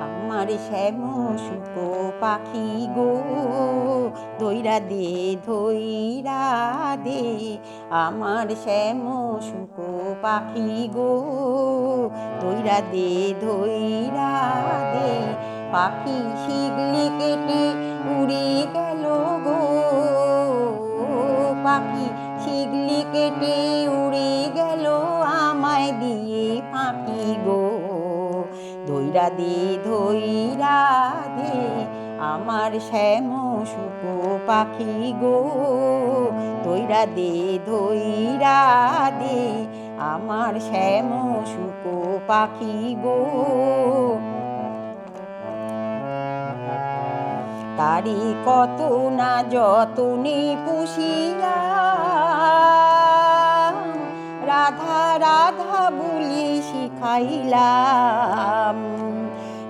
আমার শ্যাম শুকো পাখি গো, দইরা দে, ধইরা দে। আমার শ্যাম শুকো পাখি গো, দইরা দে, ধইরা দে। পাখি শিগলি কেটে দে ধইরা দে আমার শ্যাম শুকো পাখি গো। ধইরা দে ধৈরা দে আমার শ্যাম শুকো পাখি গো। তারি কত না যতনে পুষিলাম শিখাইলাম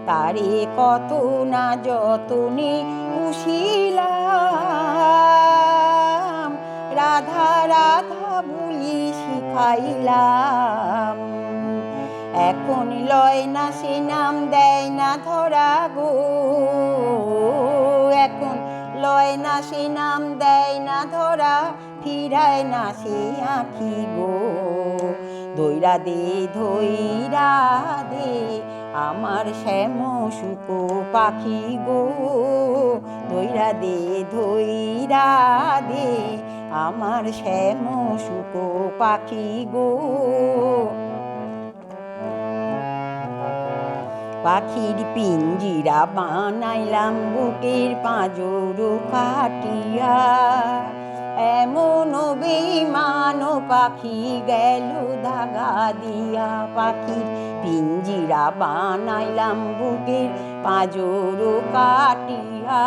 তারে কত না যতনে পুষিলাম। রাধা রাধা বলি শিখাইলাম। এখন লয় না সে নাম দেয় না ধরা গো। এখন লয় না সে নাম দেয় না ধরা, ফিরায় না সে আঁখি গো। দইরা দে, ধৈরা দে, আমার শ্যাম শুকো পাখি গো। দইরা দে, ধৈরা দে, আমার শ্যাম শুকো পাখি গো। পাখির পিঞ্জিরা বানাইলাম বুকের পাঁজর কাটিয়া। এমন পাখি গেল দাগা দিয়া পাখির পিঞ্জিরা বানাইলাম বুকের পাঁজর কাটিয়া।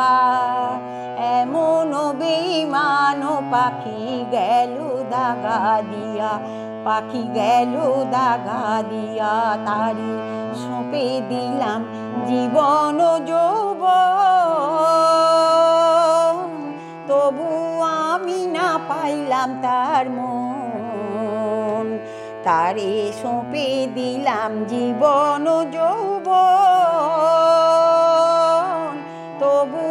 এমন বেমান পাখি গেল দাগা দিয়া, পাখি গেল দাগা দিয়া। তারি সঁপে দিলাম জীবন যৌব পাইলাম তার মন। তারে সঁপে দিলাম জীবন যৌব তবু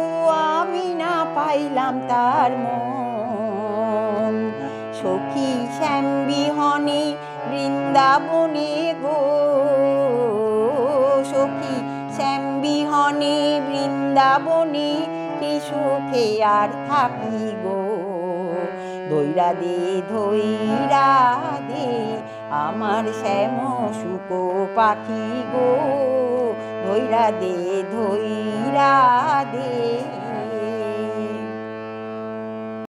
আমি না পাইলাম তার মন। সখী শ্যাম বিহনে বৃন্দাবনে গো। সখী শ্যাম বিহনে বৃন্দাবনে কি সুখে আর থাকি গো। দইরা দে ধৈরা দে আমার শ্যাম শুকো পাখি গো। ধৈরা দে ধৈরা দে